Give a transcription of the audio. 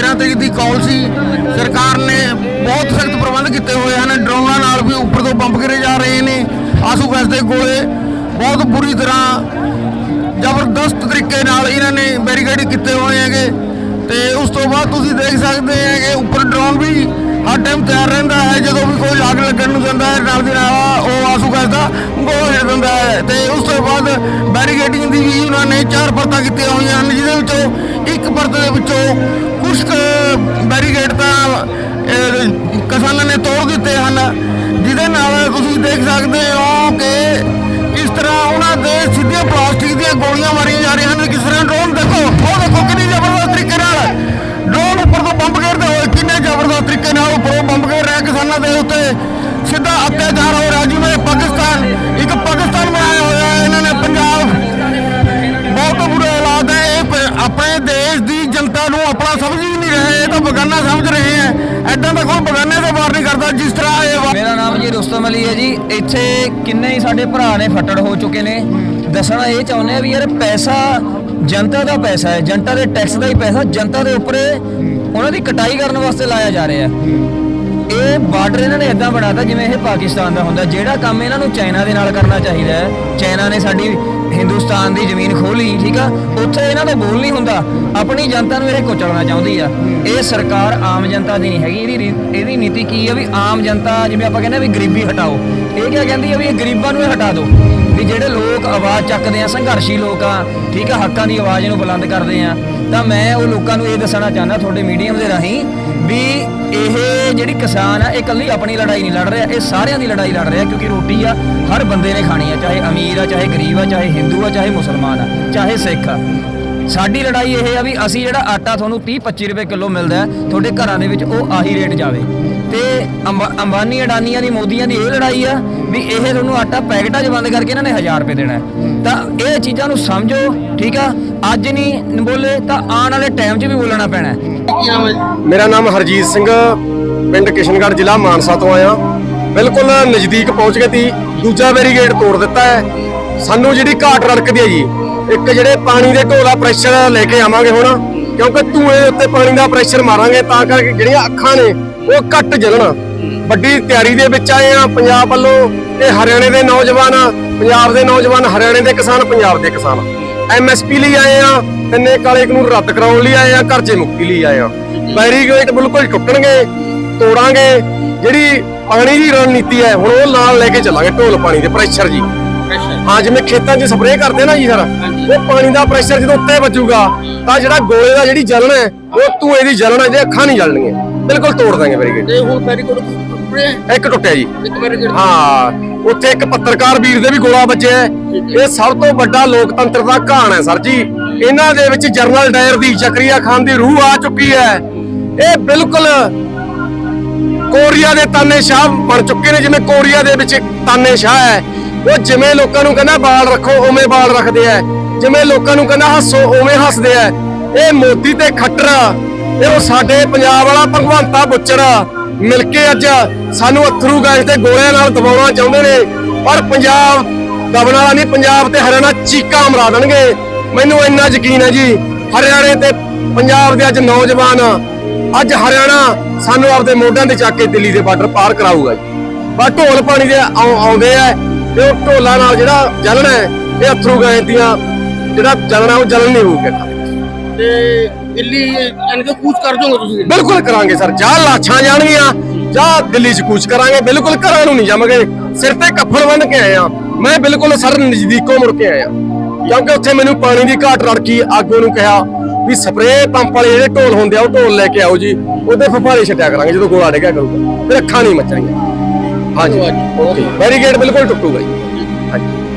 13 ਤਰੀਕ ਦੀ ਕਾਲ ਸੀ। ਸਰਕਾਰ ਨੇ ਬਹੁਤ ਸਖਤ ਪ੍ਰਬੰਧ ਕੀਤੇ ਹੋਏ ਹਨ। ਡਰੋਨਾਂ ਨਾਲ ਵੀ ਉੱਪਰ ਤੋਂ ਬੰਬ ਗਿਰੇ ਜਾ ਰਹੇ ਨੇ। ਆਸੂ ਗੈਸ ਦੇ ਗੋਲੇ। ਬਹੁਤ ਬੁਰੀ ਤਰ੍ਹਾਂ ਜ਼ਬਰਦਸਤ ਤਰੀਕੇ ਨਾਲ ਇਹਨਾਂ ਨੇ ਬੈਰੀਕੇਡ ਕੀਤੇ ਹੋਏ ਹੈਗੇ। ਤੇ ਉਸ ਤੋਂ ਬਾਅਦ ਤੁਸੀਂ ਦੇਖ ਸਕਦੇ ਹੈ ਕਿ ਉੱਪਰ ਡਰੋਨ ਵੀ ਹਰ ਟਾਈਮ ਤਿਆਰ ਰਹਿੰਦਾ ਹੈ। ਜਦੋਂ ਵੀ ਕੋਈ ਅੱਗ ਲੱਗਣ ਨੂੰ ਜਾਂਦਾ ਹੈ, ਨਾਲ ਦੀ ਨਾਲ ਉਹ ਆਸੂ ਗੈਸ ਦਾ ਗੋਲ ਛੱਡ ਦਿੰਦਾ ਹੈ। ਤੇ ਉਸ ਤੋਂ ਬਾਅਦ ਬੈਰੀਕੇਡਿੰਗ ਦੀ ਚਾਰ ਪਰਤਾਂ ਕੀਤੀਆਂ ਹੋਈਆਂ ਹਨ, ਜਿਹਦੇ ਵਿੱਚੋਂ ਇੱਕ ਪਰਤ ਦੇ ਵਿੱਚੋਂ ਕੁਝ ਕੁ ਤਾਂ ਕਿਸਾਨਾਂ ਨੇ ਤੋੜ ਦਿੱਤੇ ਹਨ। ਜਿਹਦੇ ਨਾਲ ਤੁਸੀਂ ਦੇਖ ਸਕਦੇ ਹੋ ਕਿ ਕਿਸ ਤਰ੍ਹਾਂ ਉਹਨਾਂ ਦੇ ਸਿੱਧੀਆਂ ਪਲਾਸਟਿਕ ਦੀਆਂ ਗੋਲੀਆਂ ਮਾਰੀਆਂ ਜਾ ਰਹੀਆਂ ਹਨ। ਕਿਸ ਤਰ੍ਹਾਂ ਡਰੋਨ ਦੇਖੋ, ਉਹ ਦੇਖੋ ਕਿੰਨੀ ਜ਼ਬਰਦਸਤ ਤਰੀਕੇ ਨਾਲ ਡਰੋਨ ਉੱਪਰ ਤੋਂ ਬੰਬ ਘੇਰਦੇ ਹੋਏ ਕਿੰਨੇ ਜ਼ਬਰਦਸਤ ਤਰੀਕੇ ਨਾਲ ਉੱਪਰੋਂ ਬੰਬ ਘੇਰ ਰਿਹਾ ਕਿਸਾਨਾਂ ਦੇ ਉੱਤੇ ਸਿੱਧਾ ਅਤਿਆਚਾਰ ਹੋ ਰਿਹਾ, ਜਿਵੇਂ ਪਾਕਿਸਤਾਨ ਇੱਕ ਬਗਾਨਾ ਸਮਝ ਰਹੇ ਹੈ ਐਦਾਂ ਦਾ ਕੋਈ ਬਗਾਨੇ ਤੋਂ ਵਾਰ ਨਹੀਂ ਕਰਦਾ, ਜਿਸ ਤਰ੍ਹਾਂ ਇਹ ਮੇਰਾ ਨਾਮ ਜੀ ਰੁਸਤਮ ਅਲੀ ਹੈ ਜੀ। ਇੱਥੇ ਕਿੰਨੇ ਹੀ ਸਾਡੇ ਭਰਾ ਨੇ ਫੱਟੜ ਹੋ ਚੁੱਕੇ ਨੇ। ਦੱਸਣਾ ਇਹ ਚਾਹੁੰਦੇ ਆ ਵੀ ਯਾਰ ਪੈਸਾ ਜਨਤਾ ਦਾ ਪੈਸਾ ਹੈ। ਜਨਤਾ ਦੇ ਟੈਕਸ ਦਾ ਹੀ ਪੈਸਾ। ਜਨਤਾ ਦੇ ਉੱਪਰ ਉਹਨਾਂ ਦੀ ਕਟਾਈ ਕਰਨ ਵਾਸਤੇ ਲਾਇਆ ਜਾ ਰਿਹਾ ਹੈ। ਇਹ ਬਾਰਡਰ ਇਹਨਾਂ ਨੇ ਇਦਾਂ ਬਣਾਤਾ ਜਿਵੇਂ ਇਹ ਪਾਕਿਸਤਾਨ ਦਾ ਹੁੰਦਾ। ਜਿਹੜਾ ਕੰਮ ਇਹਨਾਂ ਨੂੰ ਚਾਈਨਾ ਦੇ ਨਾਲ ਕਰਨਾ ਚਾਹੀਦਾ ਹੈ, ਚਾਈਨਾ ਨੇ ਸਾਡੀ ਹਿੰਦੁਸਤਾਨ ਦੀ ਜ਼ਮੀਨ ਖੋਲੀ ਠੀਕ ਆ? ਉੱਥੇ ਇਹਨਾਂ ਦਾ ਬੋਲ ਨਹੀਂ ਹੁੰਦਾ। ਆਪਣੀ ਜਨਤਾ ਨੂੰ ਇਹ ਕੁਚਲਣਾ ਚਾਹੁੰਦੀ ਆ। ਇਹ ਸਰਕਾਰ ਆਮ ਜਨਤਾ ਦੀ ਨਹੀਂ ਹੈਗੀ। ਇਹਦੀ ਰੀ- ਇਹਦੀ ਨੀਤੀ ਕੀ ਆ ਵੀ ਆਮ ਜਨਤਾ, ਜਿਵੇਂ ਆਪਾਂ ਕਹਿੰਦੇ ਆ ਵੀ ਗਰੀਬੀ ਹਟਾਓ। ਇਹ ਕਿਆ ਕਹਿੰਦੀ ਆ ਵੀ ਇਹ ਗਰੀਬਾਂ ਨੂੰ ਇਹ ਹਟਾ ਦਿਓ। ਵੀ ਜਿਹੜੇ ਲੋਕ ਆਵਾਜ਼ ਚੱਕਦੇ ਆ, ਸੰਘਰਸ਼ੀ ਲੋਕ ਆ, ਠੀਕ ਆ, ਹੱਕਾਂ ਦੀ ਆਵਾਜ਼ ਨੂੰ ਬੁਲੰਦ ਕਰਦੇ ਆ। ਤਾਂ ਮੈਂ ਉਹ ਲੋਕਾਂ ਨੂੰ ਇਹ ਦੱਸਣਾ ਚਾਹੁੰਦਾ, ਤੁਹਾਡੇ ਮੀਡੀਅਮ ਦੇ ਰਾਹੀਂ, ਵੀ ਇਹ ਜਿਹੜੀ ਕਿਸਾਨ ਆ, ਇਹ ਇਕੱਲੀ ਆਪਣੀ ਲੜਾਈ ਨਹੀਂ ਲੜ ਰਿਹਾ, ਇਹ ਸਾਰਿਆਂ ਦੀ ਲੜਾਈ ਲੜ ਰਿਹਾ ਕਿਉਂਕਿ ਰੋਟੀ ਆ ਹਰ ਬੰਦੇ ਨੇ ਖਾਣੀ ਆ, ਚਾਹੇ ਅਮੀਰ ਆ, ਚਾਹੇ ਗਰੀਬ ਆ, ਚਾਹੇ ਹਿੰਦੂ ਆ, ਚਾਹੇ ਮੁਸਲਮਾਨ ਆ, ਚਾਹੇ ਸਿੱਖ ਆ। ਸਾਡੀ ਲੜਾਈ ਇਹ ਆ ਵੀ ਅਸੀਂ ਜਿਹੜਾ ਆਟਾ ਤੁਹਾਨੂੰ 30 25 ਰੁਪਏ ਕਿਲੋ ਮਿਲਦਾ ਤੁਹਾਡੇ ਘਰਾਂ ਦੇ ਵਿੱਚ ਉਹ ਆਹੀ ਰੇਟ ਜਾਵੇ। ਤੇ ਅੰਬਾਨੀ ਅਡਾਨੀਆਂ ਦੀ, ਮੋਦੀਆਂ ਦੀ ਇਹ ਲੜਾਈ ਆ ਵੀ ਇਹ ਤੁਹਾਨੂੰ ਆਟਾ ਪੈਕਟਾਂ 'ਚ ਬੰਦ ਕਰਕੇ ਇਹਨਾਂ ਨੇ 1000 ਰੁਪਏ ਦੇਣਾ ਤਾਂ ਇਹ ਚੀਜ਼ਾਂ ਨੂੰ ਸਮਝੋ, ਠੀਕ ਆ? ਅੱਜ ਨਹੀਂ ਬੋਲੇ ਤਾਂ ਆਉਣ ਵਾਲੇ ਟਾਈਮ 'ਚ ਵੀ ਬੋਲਣਾ ਪੈਣਾ ਮੇਰਾ ਨਾਮ ਹਰਜੀਤ ਸਿੰਘ ਪਿੰਡ ਕਿਸ਼ਨਗੜ੍ਹ ਜ਼ਿਲ੍ਹਾ ਮਾਨਸਾ ਤੋਂ ਆਇਆ। ਬਿਲਕੁਲ ਨਜ਼ਦੀਕ ਪਹੁੰਚ ਗਏ ਤੀ। ਦੂਜਾ ਬੈਰੀਗੇਡ ਤੋੜ ਦਿੱਤਾ ਹੈ। ਸਾਨੂੰ ਜਿਹੜੀ ਘਾਟ ਰੜਕਦੀ ਹੈ ਜੀ, ਇੱਕ ਜਿਹੜੇ ਪਾਣੀ ਦੇ ਢੋਲਾ ਪ੍ਰੈਸ਼ਰ ਲੈ ਕੇ ਆਵਾਂਗੇ ਹੁਣ, ਕਿਉਂਕਿ ਧੂਏ ਦੇ ਉੱਤੇ ਪਾਣੀ ਦਾ ਪ੍ਰੈਸ਼ਰ ਮਾਰਾਂਗੇ ਤਾਂ ਕਰਕੇ ਜਿਹੜੀਆਂ ਅੱਖਾਂ ਨੇ, ਉਹ ਘੱਟ ਜਲਣ। ਵੱਡੀ ਤਿਆਰੀ ਦੇ ਵਿੱਚ ਆਏ ਆ ਪੰਜਾਬ ਵੱਲੋਂ। ਇਹ ਹਰਿਆਣੇ ਦੇ ਨੌਜਵਾਨ, ਪੰਜਾਬ ਦੇ ਨੌਜਵਾਨ ਹਰਿਆਣੇ ਦੇ ਕਿਸਾਨ, ਪੰਜਾਬ ਦੇ ਕਿਸਾਨ। ਐਮਐਸਪੀ ਲਈ ਆਏ ਆ ਤਿੰਨੇ ਕਾਲੇ ਕਾਨੂੰਨ ਰੱਦ ਕਰਾਉਣ ਲਈ ਆਏ ਆ ਕਰਜ਼ੇ ਮੁਕਤੀ ਲਈ ਆਏ ਆ ਬੈਰੀਗੇਟ ਬਿਲਕੁਲ ਟੁੱਟਣਗੇ। ਤੋੜਾਂਗੇ। ਜਿਹੜੀ ਪਾਣੀ ਦੀ ਰਣਨੀਤੀ ਹੈ ਹੁਣ ਉਹ ਨਾਲ ਲੈ ਕੇ ਚੱਲਾਂਗੇ ਢੋਲ ਪਾਣੀ ਦੇ ਪ੍ਰੈਸ਼ਰ ਜੀ। ਹਾਂ ਜਿਵੇਂ ਖੇਤਾਂ 'ਚ ਸਪਰੇਅ ਕਰਦੇ ਨਾ ਜੀ ਸਰ ਉਹ ਪਾਣੀ ਦਾ ਪ੍ਰੈਸ਼ਰ ਜਦੋਂ ਉੱਤੇ ਵੱਜੂਗਾ ਤਾਂ ਜਿਹੜਾ ਗੋਲੇ ਦਾ ਜਿਹੜੀ ਜਲਣ ਹੈ ਉਹ ਧੂਏ ਦੀ ਜਲਣ ਹੈ ਜੇ ਅੱਖਾਂ ਨਹੀਂ ਜਲਣਗੀਆਂ। ਬਿਲਕੁਲ ਤੋੜ ਦਾਂਗੇ ਬੈਰੀਗੇਡ ਤੇ ਹੁਣ ਬੈਰੀਕੇਡ ਇੱਕ ਟੁੱਟਿਆ ਜੀ। ਬੈਰੀਕੇਡ ਹਾਂ ਉੱਥੇ ਇੱਕ ਪੱਤਰਕਾਰ ਵੀਰ ਦੇ ਵੀ ਗੋਲਾ ਵੱਜਿਆ। ਇਹ ਸਭ ਤੋਂ ਵੱਡਾ ਲੋਕਤੰਤਰ ਦਾ ਘਾਣ ਹੈ ਸਰ ਜੀ। ਇਹਨਾਂ ਦੇ ਵਿੱਚ ਜਰਨਲ ਡਾਇਰ ਦੀ ਜ਼ਕਰੀਆ ਖਾਨ ਦੀ ਰੂਹ ਆ ਚੁੱਕੀ ਹੈ। ਇਹ ਬਿਲਕੁਲ ਕੋਰੀਆ ਦੇ ਤਾਨੇ ਸ਼ਾਹ ਬਣ ਚੁੱਕੇ ਨੇ, ਜਿਵੇਂ ਕੋਰੀਆ ਦੇ ਵਿੱਚ ਤਾਨੇਸ਼ਾਹ ਹੈ। ਉਹ ਜਿਵੇਂ ਲੋਕਾਂ ਨੂੰ ਕਹਿੰਦਾ ਬਾਲ ਰੱਖੋ, ਉਵੇਂ ਬਾਲ ਰੱਖਦੇ ਆ ਜਿਵੇਂ ਲੋਕਾਂ ਨੂੰ ਕਹਿੰਦਾ ਹੱਸੋ, ਉਵੇਂ ਹੱਸਦੇ ਆ ਇਹ ਮੋਦੀ ਤੇ ਖੱਟਰ, ਇਹ ਉਹ ਸਾਡੇ ਪੰਜਾਬ ਵਾਲਾ ਭਗਵੰਤਾ ਬੁੱਚੜ। ਮਿਲ ਕੇ ਅੱਜ ਸਾਨੂੰ ਅਥਰੂ ਗੈਸ ਤੇ ਗੋਲਿਆਂ ਨਾਲ ਦਬਾਉਣਾ ਚਾਹੁੰਦੇ ਨੇ। ਪਰ ਪੰਜਾਬ ਦਬਣ ਵਾਲਾ ਨਹੀਂ, ਪੰਜਾਬ ਤੇ ਹਰਿਆਣਾ ਚੀਕਾਂ ਮਰਾ ਦੇਣਗੇ। ਮੈਨੂੰ ਇੰਨਾ ਯਕੀਨ ਹੈ ਜੀ, ਹਰਿਆਣੇ ਤੇ ਪੰਜਾਬ ਦੇ ਅੱਜ ਨੌਜਵਾਨ ਅੱਜ ਹਰਿਆਣਾ ਸਾਨੂੰ ਆਪਦੇ ਮੋਢਿਆਂ ਤੇ ਚੱਕ ਕੇ ਦਿੱਲੀ ਦੇ ਬਾਰਡਰ ਪਾਰ ਕਰਾਊਗਾ ਜੀ। ਬਸ ਢੋਲ ਪਾਣੀ ਦੇ ਆਉ- ਆਉਂਦੇ ਆ ਤੇ ਉਹ ਢੋਲਾਂ ਨਾਲ ਜਿਹੜਾ ਜਲਣ ਹੈ ਇਹ ਅਥਰੂ ਗੈਸ ਦੀਆਂ ਜਿਹੜਾ ਜਲਣਾ ਉਹ ਜਲਣ ਨਹੀਂ ਹੋਊਗਾ। ਤੇ ਦਿੱਲੀ ਯਾਨੀ ਕਿ ਕੂਚ ਕਰ ਦੋਗੇ ਤੁਸੀਂ? ਬਿਲਕੁਲ ਕਰਾਂਗੇ ਸਰ। ਜਾਂ ਲਾਛਾਂ ਜਾਣਗੀਆਂ ਜਾਂ ਦਿੱਲੀ 'ਚ ਕੂਚ ਕਰਾਂਗੇ। ਬਿਲਕੁਲ ਘਰਾਂ ਨੂੰ ਨਹੀਂ ਜਾਵਾਂਗੇ ਸਿਰ ਤੇ ਕੱਫਣ ਬੰਨ ਕੇ ਆਏ ਆ। ਮੈਂ ਬਿਲਕੁਲ ਸਰ ਨਜ਼ਦੀਕੋਂ ਮੁੜ ਕੇ ਆਇਆ। ਕਿਉਂਕਿ ਉੱਥੇ ਮੈਨੂੰ ਪਾਣੀ ਦੀ ਘਾਟ ਰੜਕੀ ਆਗੂ ਨੂੰ ਕਿਹਾ ਵੀ ਸਪਰੇਅ ਪੰਪ ਵਾਲੇ ਜਿਹੜੇ ਢੋਲ ਹੁੰਦੇ ਆ ਉਹ ਢੋਲ ਲੈ ਕੇ ਆਓ ਜੀ। ਉਹਦੇ ਫਫਾਰੇ ਛੱਡਿਆ ਕਰਾਂਗੇ ਜਦੋਂ ਗੋਲਾ ਡੇਗਿਆ ਕਰੂਗਾ। ਫਿਰ ਅੱਖਾਂ ਨਹੀਂ ਮੱਚਣਗੀਆਂ। ਹਾਂਜੀ। ਓਕੇ ਬੈਰੀਗੇਡ ਬਿਲਕੁਲ ਟੁੱਟੂਗਾ ਜੀ। ਹਾਂਜੀ।